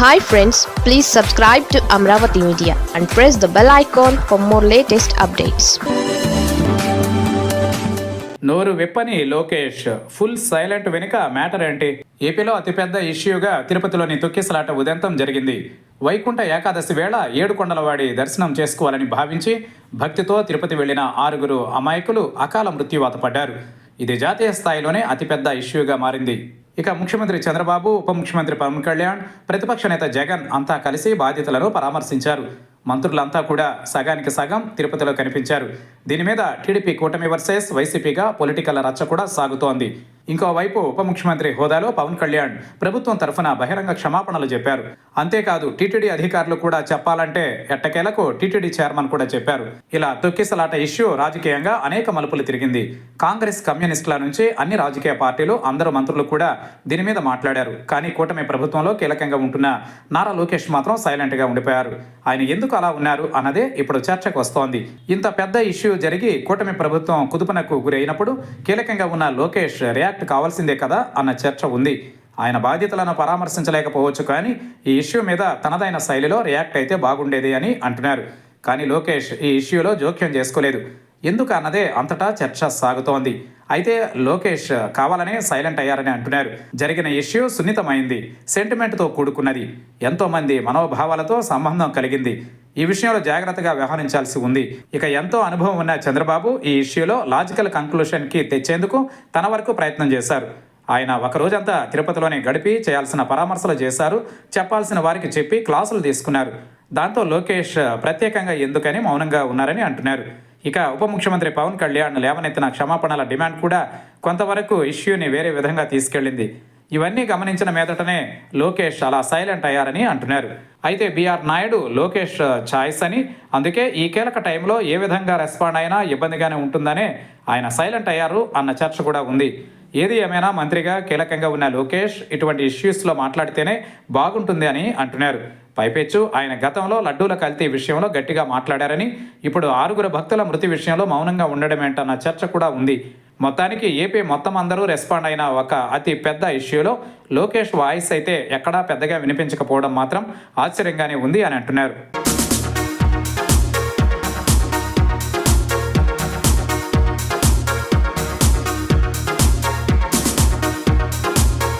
Hi friends please subscribe to Amaravati media and press the bell icon for more latest updates నోరు విప్పని Lokesh full silent వెనుక matter ఏంటి? ఏపీలో అతిపెద్ద ఇష్యూగా తిరుపతిలోని తొక్కిసలాట ఉదంతం జరిగింది. వైకుంఠ ఏకాదశి వేళ ఏడుకొండలవాడి దర్శనం చేసుకోవాలని భావించి భక్తితో తిరుపతి వెళ్ళిన ఆరుగురు అమాయకులు అకాల మృత్యువాత పడ్డారు. ఇది జాతీయ స్థాయిలోనే అతిపెద్ద ఇష్యూగా మారింది. ఇక ముఖ్యమంత్రి చంద్రబాబు ఉప ముఖ్యమంత్రి పవన్ కళ్యాణ్ ప్రతిపక్ష నేత జగన్ అంతా కలిసి బాధితులను పరామర్శించారు. మంత్రులంతా కూడా సగానికి సగం తిరుపతిలో కనిపించారు. దీని మీద టీడీపీ కూటమి వర్సెస్ వైసీపీగా పొలిటికల్ రచ్చ కూడా సాగుతోంది. ఇంకోవైపు ఉప ముఖ్యమంత్రి హోదాలో పవన్ కళ్యాణ్ ప్రభుత్వం తరఫున బహిరంగ క్షమాపణలు చెప్పారు. అంతేకాదు టీటీడీ అధికారులు కూడా చెప్పాలంటే ఎట్టకేలకు టీటీడీ చైర్మన్ కూడా చెప్పారు. ఇలా తొక్కిసలాట ఇష్యూ రాజకీయంగా అనేక మలుపులు తిరిగింది. కాంగ్రెస్ కమ్యూనిస్టుల నుంచి అన్ని రాజకీయ పార్టీలు అందరు మంత్రులు కూడా దీని మీద మాట్లాడారు. కానీ కూటమి ప్రభుత్వంలో కీలకంగా ఉంటున్న నారా లోకేష్ మాత్రం సైలెంట్గా ఉండిపోయారు. ఆయన ఎందుకు అలా ఉన్నారు అన్నదే ఇప్పుడు చర్చకు వస్తోంది. ఇంత పెద్ద ఇష్యూ జరిగి కూటమి ప్రభుత్వం కుదుపునకు గురైనప్పుడు కీలకంగా ఉన్న లోకేష్ రియాక్ట్ కావాల్సిందే కదా అన్న చర్చ ఉంది. ఆయన బాధ్యతలను పరామర్శించలేకపోవచ్చు కానీ ఈ ఇష్యూ మీద తనదైన శైలిలో రియాక్ట్ అయితే బాగుండేది అని అంటున్నారు. కానీ లోకేష్ ఈ ఇష్యూలో జోక్యం చేసుకోలేదు. ఎందుకు అన్నదే అంతటా చర్చ సాగుతోంది. అయితే లోకేష్ కావాలనే సైలెంట్ అయ్యారని అంటున్నారు. జరిగిన ఇష్యూ సున్నితమైంది సెంటిమెంట్తో కూడుకున్నది. ఎంతోమంది మనోభావాలతో సంబంధం కలిగింది. ఈ విషయంలో జాగ్రత్తగా వ్యవహరించాల్సి ఉంది. ఇక ఎంతో అనుభవం ఉన్న చంద్రబాబు ఈ ఇష్యూలో లాజికల్ కంక్లూషన్కి తెచ్చేందుకు తన వరకు ప్రయత్నం చేశారు. ఆయన ఒక రోజంతా తిరుపతిలోనే గడిపి చేయాల్సిన పరామర్శలు చేశారు. చెప్పాల్సిన వారికి చెప్పి క్లాసులు తీసుకున్నారు. దాంతో లోకేష్ ప్రత్యేకంగా ఎందుకని మౌనంగా ఉన్నారని అంటున్నారు. ఇక ఉప ముఖ్యమంత్రి పవన్ కళ్యాణ్ లేవనెత్తిన క్షమాపణల డిమాండ్ కూడా కొంతవరకు ఇష్యూని వేరే విధంగా తీసుకెళ్ళింది. ఇవన్నీ గమనించిన మీదటనే లోకేష్ అలా సైలెంట్ అయ్యారని అంటున్నారు. అయితే బీఆర్ నాయుడు లోకేష్ ఛాయిస్ అని. అందుకే ఈ కీలక టైంలో ఏ విధంగా రెస్పాండ్ అయినా ఇబ్బందిగానే ఉంటుందనే ఆయన సైలెంట్ అయ్యారు అన్న చర్చ కూడా ఉంది. ఏది ఏమైనా మంత్రిగా కీలకంగా ఉన్న లోకేష్ ఇటువంటి ఇష్యూస్లో మాట్లాడితేనే బాగుంటుంది అని అంటున్నారు. పైపెచ్చు ఆయన గతంలో లడ్డూల కల్తీ విషయంలో గట్టిగా మాట్లాడారని. ఇప్పుడు ఆరుగురు భక్తుల మృతి విషయంలో మౌనంగా ఉండడమేంటన్న చర్చ కూడా ఉంది. మొత్తానికి ఏపీ మొత్తం అందరూ రెస్పాండ్ అయిన ఒక అతి పెద్ద ఇష్యూలో లోకేష్ వాయిస్ అయితే ఎక్కడా పెద్దగా వినిపించకపోవడం మాత్రం ఆశ్చర్యంగానే ఉంది అని అంటున్నారు.